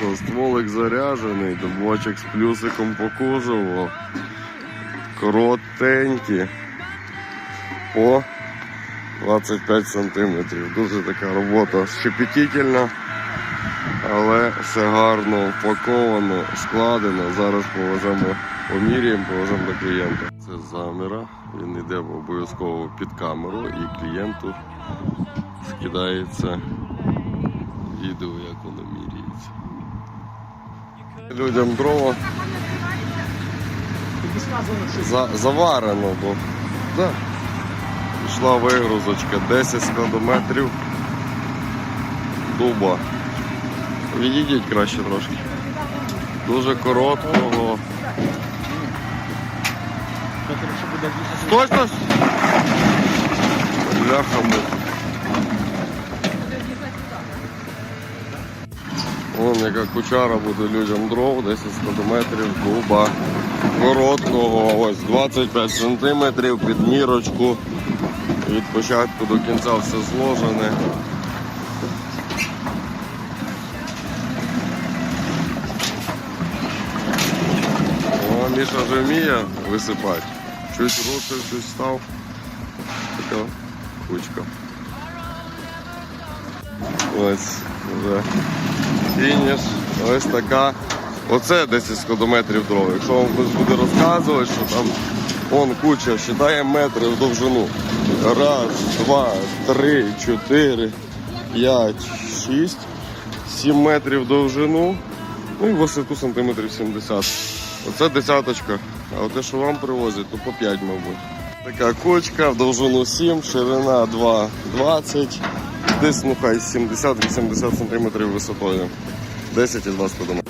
що, стволик заряджений, дубочок з плюсиком по кузову. Коротенькі. По 25 сантиметрів. Дуже така робота щепетільна, але все гарно упаковано, складено. Зараз повеземо, поміряємо, повеземо до клієнта. Це заміра. Він йде обов'язково під камеру і клієнту скидається відео, як воно міряється. Людям дрова за, заварено, бо да. пішла вигрузочка 10 складометрів дуба. Відійдіть краще трошки. Дуже короткого. Стой, стой! Бляха муха. Вон яка кучара буде людям дров, 10 складометрів дуба короткого, ось 25 сантиметрів під мірочку. Від початку до кінця все зложене. О, Міша вже вміє висипати. Чуть рушив, чуть став. Така кучка. Ось вже фініш. Ось така. Оце 10 складометрів дров. Якщо вам хтось буде розказувати, що там он куча, вважаємо метри в довжину. Раз, два, три, чотири, п'ять, шість, сім метрів довжину. Ну і висоту сантиметрів 70. Оце десяточка. А те, що вам привозять, то по 5, мабуть. Така кочка в довжину 7, ширина 2,20, десь ну хай 70-80 см висотою. 10 і 2 складометри.